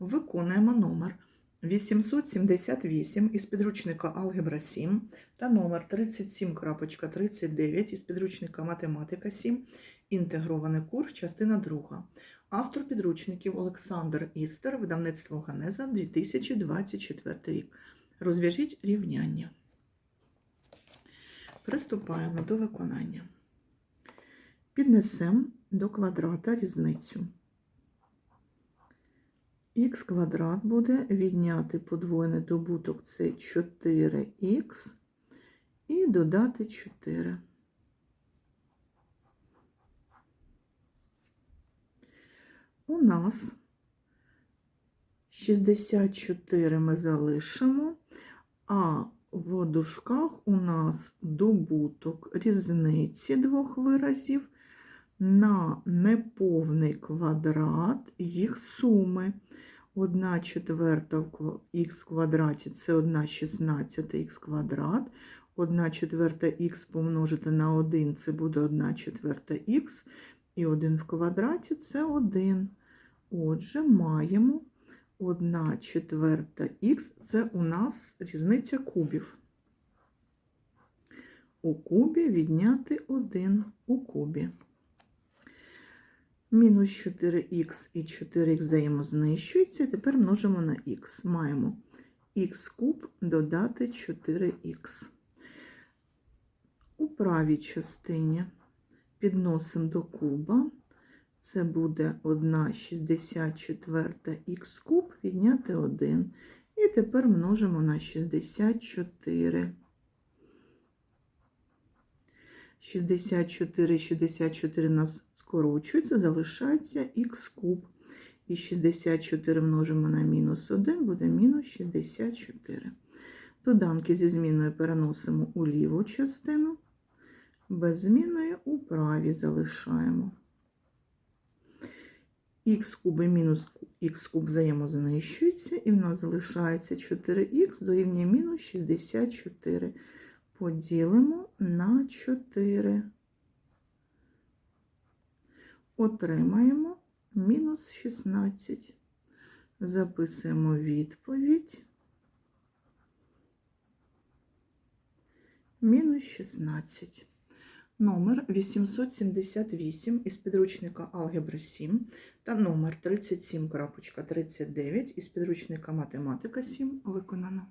Виконуємо номер 878 із підручника Алгебра 7 та номер 37.39 із підручника Математика 7. Інтегрований курс, частина 2. Автор підручників Олександр Істер, видавництво Ганеза 2024 рік. Розв'яжіть рівняння. Приступаємо до виконання. Піднесемо до квадрата різницю. Х квадрат буде відняти подвоєний добуток це 4х і додати 4. У нас 64 ми залишимо, а в дужках у нас добуток різниці двох виразів на неповний квадрат їх суми. 1 четверта в х квадраті це 1 шістнадцята х квадрат. 1 четверта х помножити на 1 це буде 1 четверта х. І 1 в квадраті це 1. Отже, маємо 1 четверта х це у нас різниця кубів. У кубі відняти 1 у кубі. Мінус 4х і 4х взаємознищуються. Тепер множимо на х. Маємо х куб додати 4х. У правій частині підносимо до куба. Це буде 1 64 х куб відняти 1. І тепер множимо на 64. 64, 64 у нас скорочується, залишається х куб. І 64 множимо на мінус 1, буде мінус 64. Доданки зі зміною переносимо у ліву частину, без зміною у правій залишаємо. Х куб і мінус х куб взаємознищуються, і в нас залишається 4х дорівнює мінус 64 поділимо на 4. Отримаємо мінус 16. Записуємо відповідь. Мінус 16. Номер 878 із підручника Алгебра 7 та номер 37.39 із підручника Математика 7 виконано.